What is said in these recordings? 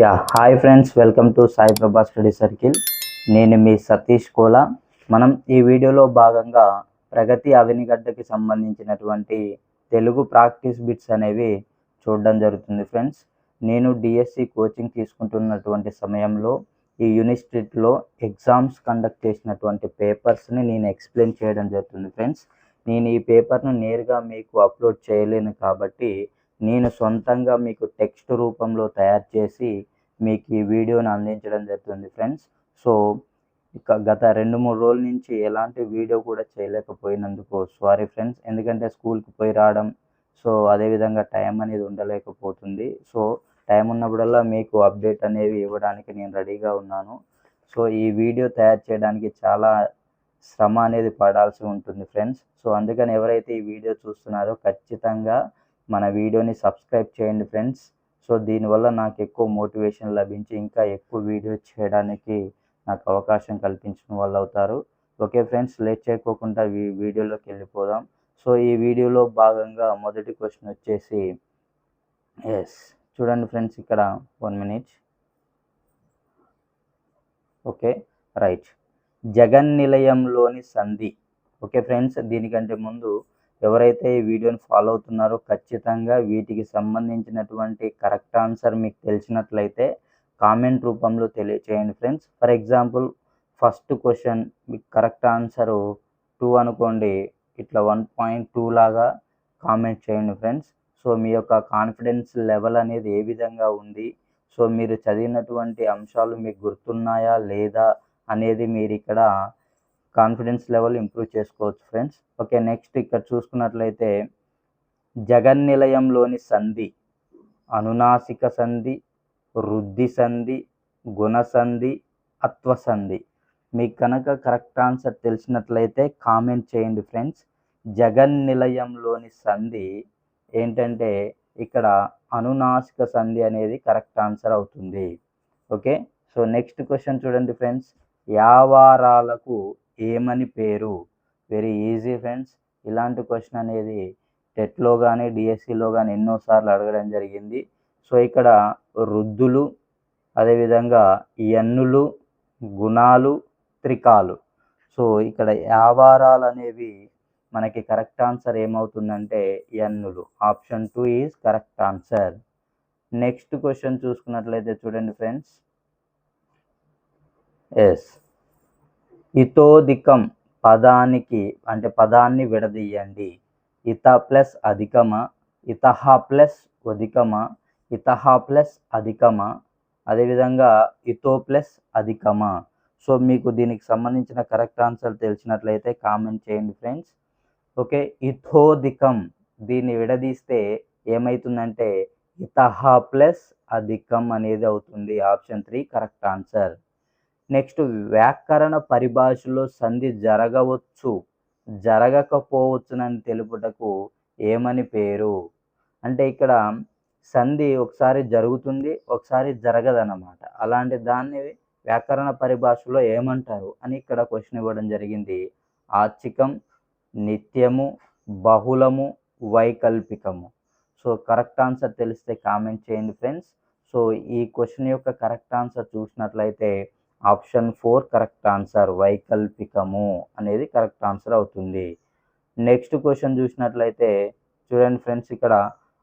Yeah hi friends welcome to Sai Prabha study circle. నేను మీ సతీష్ కోలా. మనం ఈ వీడియోలో భాగంగా ప్రగతి అవినిగడ్డకి సంబంధించినటువంటి తెలుగు ప్రాక్టీస్ బిట్స్ అనేవి చూడడం జరుగుతుంది ఫ్రెండ్స్. నేను డిఎస్సి కోచింగ్ తీసుకుంటున్నటువంటి సమయంలో ఈ యూనివర్సిటీలో ఎగ్జామ్స్ కండక్ట్ చేసినటువంటి పేపర్స్ని నేను ఎక్స్ప్లెయిన్ చేయడం జరుగుతుంది ఫ్రెండ్స్. నేను ఈ పేపర్ను నేరుగా మీకు అప్లోడ్ చేయలేను కాబట్టి నేను సొంతంగా మీకు టెక్స్ట్ రూపంలో తయారు చేసి మీకు ఈ వీడియోని అందించడం జరుగుతుంది ఫ్రెండ్స్. సో ఇక గత రెండు మూడు రోజుల నుంచి ఎలాంటి వీడియో కూడా చేయలేకపోయినందుకు సారీ ఫ్రెండ్స్. ఎందుకంటే స్కూల్కి పోయి రావడం సో అదేవిధంగా టైం అనేది ఉండలేకపోతుంది. సో టైం ఉన్నప్పుడల్లా మీకు అప్డేట్ అనేవి ఇవ్వడానికి నేను రెడీగా ఉన్నాను. సో ఈ వీడియో తయారు చేయడానికి చాలా శ్రమ అనేది పడాల్సి ఉంటుంది ఫ్రెండ్స్. సో అందుకని ఎవరైతే ఈ వీడియో చూస్తున్నారో ఖచ్చితంగా మన వీడియోని సబ్స్క్రైబ్ చేయండి ఫ్రెండ్స్. సో దీనివల్ల నాకు ఎక్కువ మోటివేషన్ లభించి ఇంకా ఎక్కువ వీడియో చేయడానికి నాకు అవకాశం కల్పించిన వాళ్ళు అవుతారు. ఓకే ఫ్రెండ్స్ లేట్ చేయకోకుండా ఈ వీడియోలోకి వెళ్ళిపోదాం. సో ఈ వీడియోలో భాగంగా మొదటి క్వశ్చన్ వచ్చేసి ఎస్ చూడండి ఫ్రెండ్స్ ఇక్కడ one minute okay right Jagan నిలయంలోని సంధి. ఓకే ఫ్రెండ్స్ దీనికంటే ముందు ఎవరైతే ఈ వీడియోని ఫాలో అవుతున్నారో ఖచ్చితంగా వీటికి సంబంధించినటువంటి కరెక్ట్ ఆన్సర్ మీకు తెలిసినట్లయితే కామెంట్ రూపంలో తెలియచేయండి friends. For example first question మీకు కరెక్ట్ ఆన్సరు టూ అనుకోండి. ఇట్లా వన్ పాయింట్ టూ లాగా కామెంట్ చేయండి ఫ్రెండ్స్. సో మీ యొక్క కాన్ఫిడెన్స్ లెవెల్ అనేది ఏ విధంగా ఉంది? సో మీరు చదివినటువంటి అంశాలు మీకు గుర్తున్నాయా లేదా అనేది మీరు ఇక్కడ కాన్ఫిడెన్స్ లెవెల్ ఇంప్రూవ్ చేసుకోవచ్చు ఫ్రెండ్స్. ఓకే నెక్స్ట్ ఇక్కడ చూసుకున్నట్లయితే జగన్ నిలయంలోని సంధి అనునాసిక సంధి వృద్ధి సంధి గుణ సంధి అత్వ సంధి. మీకు కనుక కరెక్ట్ ఆన్సర్ తెలిసినట్లయితే కామెంట్ చేయండి ఫ్రెండ్స్. జగన్ నిలయంలోని సంధి ఏంటంటే ఇక్కడ అనునాసిక సంధి అనేది కరెక్ట్ ఆన్సర్ అవుతుంది. ఓకే సో నెక్స్ట్ క్వశ్చన్ చూడండి ఫ్రెండ్స్. యావారాలకు ఏమని పేరు? Very easy friends. ఇలాంటి క్వశ్చన్ అనేది టెట్లో కానీ డిఎస్సిలో కానీ ఎన్నోసార్లు అడగడం జరిగింది. సో ఇక్కడ వృద్ధులు అదేవిధంగా ఎన్నులు గుణాలు త్రికాలు. సో ఇక్కడ యావారాలు అనేవి మనకి కరెక్ట్ ఆన్సర్ ఏమవుతుందంటే ఎన్నులు option two is correct answer. Next question చూసుకున్నట్లయితే చూడండి ఫ్రెండ్స్. ఎస్. ఇతోధికం పదానికి అంటే పదాన్ని విడదీయండి. ఇత ప్లస్ అధికమా? ఇతహ ప్లస్ అధికమా? ఇతహ ప్లస్ అధికమా? అదేవిధంగా ఇతో ప్లస్ అధికమా? సో మీకు దీనికి సంబంధించిన కరెక్ట్ ఆన్సర్ తెలిసినట్లయితే కామెంట్ చేయండి ఫ్రెండ్స్. ఓకే ఇథోధికం దీన్ని విడదీస్తే ఏమవుతుందంటే ఇతహ ప్లస్ అధికం అనేది అవుతుంది. Option three correct answer. Next వ్యాకరణ పరిభాషలో సంధి జరగవచ్చు జరగకపోవచ్చునని తెలుపుటకు ఏమని పేరు? అంటే ఇక్కడ సంధి ఒకసారి జరుగుతుంది ఒకసారి జరగదన్నమాట. అలాంటి దాన్ని వ్యాకరణ పరిభాషలో ఏమంటారు అని ఇక్కడ క్వశ్చన్ ఇవ్వడం జరిగింది. ఆచికం నిత్యము బహుళము వైకల్పికము. సో కరెక్ట్ ఆన్సర్ తెలిస్తే కామెంట్ చేయండి ఫ్రెండ్స్ సో ఈ క్వశ్చన్ యొక్క కరెక్ట్ ఆన్సర్ చూసినట్లయితే ఆప్షన్ ఫోర్ కరెక్ట్ ఆన్సర్. వైకల్పికము అనేది కరెక్ట్ ఆన్సర్ అవుతుంది. నెక్స్ట్ క్వశ్చన్ చూసినట్లయితే చూడండి ఫ్రెండ్స్ ఇక్కడ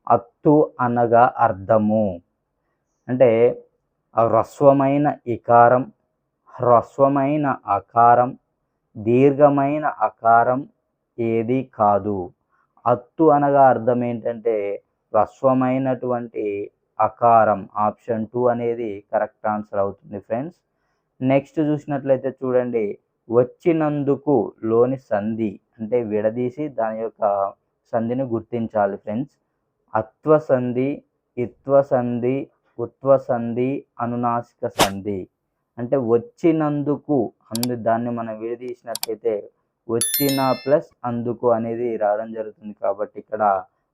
అత్తు అనగా అర్థము. అంటే హ్రస్వమైన ఇకారం హ్రస్వమైన అకారం దీర్ఘమైన అకారం ఏది కాదు. అత్తు అనగా అర్థం ఏంటంటే హ్రస్వమైనటువంటి అకారం. ఆప్షన్ టూ అనేది కరెక్ట్ ఆన్సర్ అవుతుంది ఫ్రెండ్స్. నెక్స్ట్ చూసినట్లయితే చూడండి వచ్చినందుకు లోని సంధి అంటే విడదీసి దాని యొక్క సంధిని గుర్తించాలి ఫ్రెండ్స్. అత్వ సంధి ఇత్వ సంధి ఉత్వ సంధి అనునాసిక సంధి. అంటే వచ్చినందుకు అందు దాన్ని మనం విడదీసినట్లయితే వచ్చిన ప్లస్ అందుకు అనేది రావడం జరుగుతుంది కాబట్టి ఇక్కడ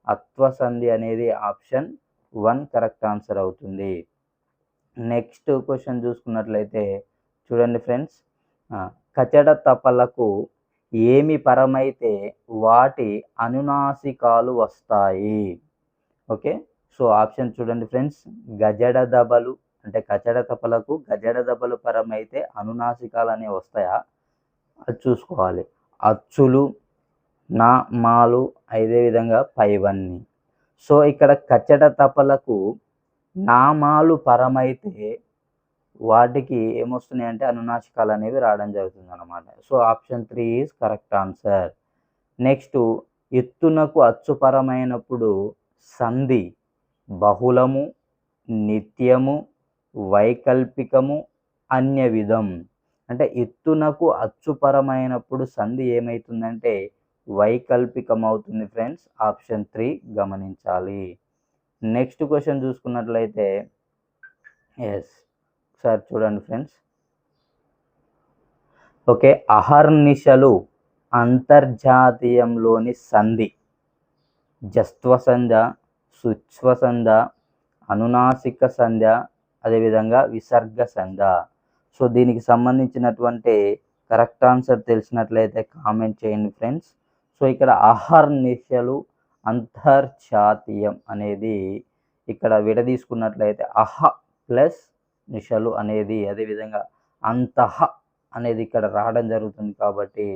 అత్వ సంధి అనేది ఆప్షన్ వన్ కరెక్ట్ ఆన్సర్ అవుతుంది. నెక్స్ట్ క్వశ్చన్ చూసుకున్నట్లయితే చూడండి ఫ్రెండ్స్. కచడ తపలకు ఏమి పరమైతే వాటి అనునాసికాలు వస్తాయి. ఓకే? సో ఆప్షన్ చూడండి ఫ్రెండ్స్. గజడ దబలు అంటే కచడ తపలకు గజడ దబలు పరమైతే అనునాసికాలు అనేవి వస్తాయా? అది చూసుకోవాలి. అచ్చులు నా మాలు అదే విధంగా పైవన్నీ. సో ఇక్కడ కచ్చడ తపలకు నామాలు పరమైతే వాటికి ఏమొస్తున్నాయి అంటే అనునాశకాలు అనేవి రావడం జరుగుతుంది అనమాట so option three is correct answer. Next ఎత్తునకు అచ్చుపరమైనప్పుడు సంధి బహుళము నిత్యము వైకల్పికము అన్య విధం అంటే ఎత్తునకు అచ్చుపరమైనప్పుడు సంధి ఏమవుతుందంటే వైకల్పికం అవుతుంది ఫ్రెండ్స్. ఆప్షన్ త్రీ గమనించాలి. నెక్స్ట్ క్వశ్చన్ చూసుకున్నట్లయితే ఎస్. ఒకసారి చూడండి ఫ్రెండ్స్. ఓకే అహర్నిశలు అంతర్జాతీయంలోని సంధి. జస్త్వ సంధ్య సుచ్వ అనునాసిక సంధ్య అదేవిధంగా విసర్గ సంధ సో దీనికి సంబంధించినటువంటి కరెక్ట్ ఆన్సర్ తెలిసినట్లయితే కామెంట్ చేయండి ఫ్రెండ్స్. సో ఇక్కడ అహర్నిశలు అంతర్జాతీయం అనేది ఇక్కడ విడదీసుకున్నట్లయితే అహ ప్లస్ నిషలు అనేది అదేవిధంగా అంతః అనేది ఇక్కడ రావడం జరుగుతుంది కాబట్టి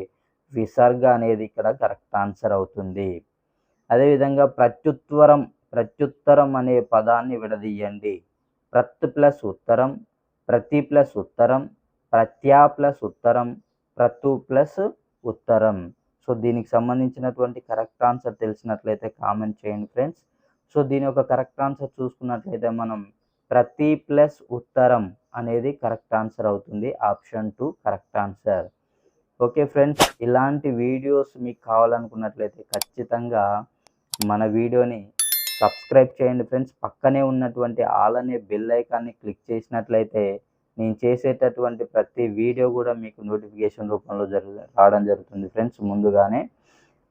విసర్గ అనేది ఇక్కడ కరెక్ట్ ఆన్సర్ అవుతుంది. అదేవిధంగా ప్రత్యుత్తరం ప్రత్యుత్తరం అనే పదాన్ని విడదీయండి. ప్రత్ ప్లస్ ఉత్తరం ప్రతి ప్లస్ ఉత్తరం ప్రత్యా ప్లస్ ఉత్తరం ప్రతు ప్లస్ ఉత్తరం. సో దీనికి సంబంధించినటువంటి కరెక్ట్ ఆన్సర్ తెలిసినట్లయితే కామెంట్ చేయండి ఫ్రెండ్స్. సో దీని యొక్క కరెక్ట్ ఆన్సర్ చూసుకున్నట్లయితే మనం ప్రతి ప్లస్ ఉత్తరం అనేది కరెక్ట్ ఆన్సర్ అవుతుంది. Option two correct answer. Okay friends ఇలాంటి వీడియోస్ మీకు కావాలనుకున్నట్లయితే ఖచ్చితంగా మన వీడియోని సబ్స్క్రైబ్ చేయండి ఫ్రెండ్స్. పక్కనే ఉన్నటువంటి ఆల్ అనే బెల్ ఐకాన్ని క్లిక్ చేసినట్లయితే నేను చేసేటటువంటి ప్రతి వీడియో కూడా మీకు నోటిఫికేషన్ రూపంలో జరుగు రావడం జరుగుతుంది ఫ్రెండ్స్ ముందుగానే.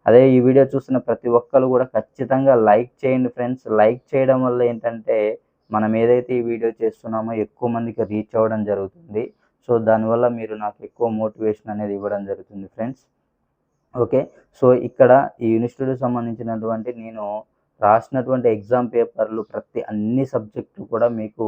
అదే ఈ వీడియో చూస్తున్న ప్రతి ఒక్కరు కూడా ఖచ్చితంగా లైక్ చేయండి ఫ్రెండ్స్. లైక్ చేయడం వల్ల ఏంటంటే మనం ఏదైతే ఈ వీడియో చేస్తున్నామో ఎక్కువ మందికి రీచ్ అవ్వడం జరుగుతుంది. సో దానివల్ల మీరు నాకు ఎక్కువ మోటివేషన్ అనేది ఇవ్వడం జరుగుతుంది ఫ్రెండ్స్ ఓకే సో ఇక్కడ ఈ యూనివర్సిటీకి సంబంధించినటువంటి నేను రాసినటువంటి ఎగ్జామ్ పేపర్లు ప్రతి అన్ని సబ్జెక్టులు కూడా మీకు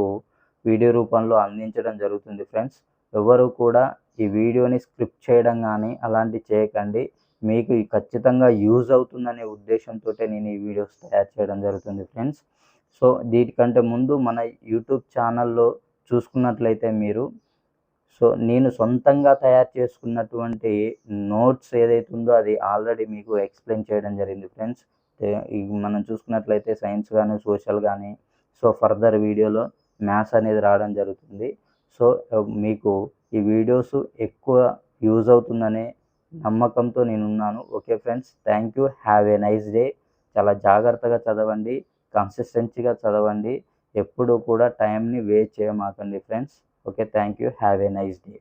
వీడియో రూపంలో అందించడం జరుగుతుంది ఫ్రెండ్స్ ఎవరు కూడా ఈ వీడియోని స్క్రిప్ట్ చేయడం కానీ అలాంటివి చేయకండి. మీకు ఖచ్చితంగా యూజ్ అవుతుందనే ఉద్దేశంతో నేను ఈ వీడియోస్ తయారు చేయడం జరుగుతుంది ఫ్రెండ్స్ సో దీటికంటే ముందు మన యూట్యూబ్ ఛానల్లో చూసుకున్నట్లయితే మీరు సో నేను సొంతంగా తయారు చేసుకున్నటువంటి నోట్స్ ఏదైతే ఉందో అది ఆల్రెడీ మీకు ఎక్స్ప్లెయిన్ చేయడం జరిగింది ఫ్రెండ్స్. మనం చూసుకున్నట్లయితే సైన్స్ కానీ సోషల్ కానీ సో ఫర్దర్ వీడియోలో మ్యాథ్స్ అనేది రావడం జరుగుతుంది. సో మీకు ఈ వీడియోస్ ఎక్కువ యూజ్ అవుతుందనే నమ్మకంతో నేను ఉన్నాను okay friends thank you have a nice day. చాలా జాగ్రత్తగా చదవండి. కన్సిస్టెన్సీగా చదవండి. ఎప్పుడు కూడా టైంని వేస్ట్ చేయమాకండి friends okay thank you have a nice day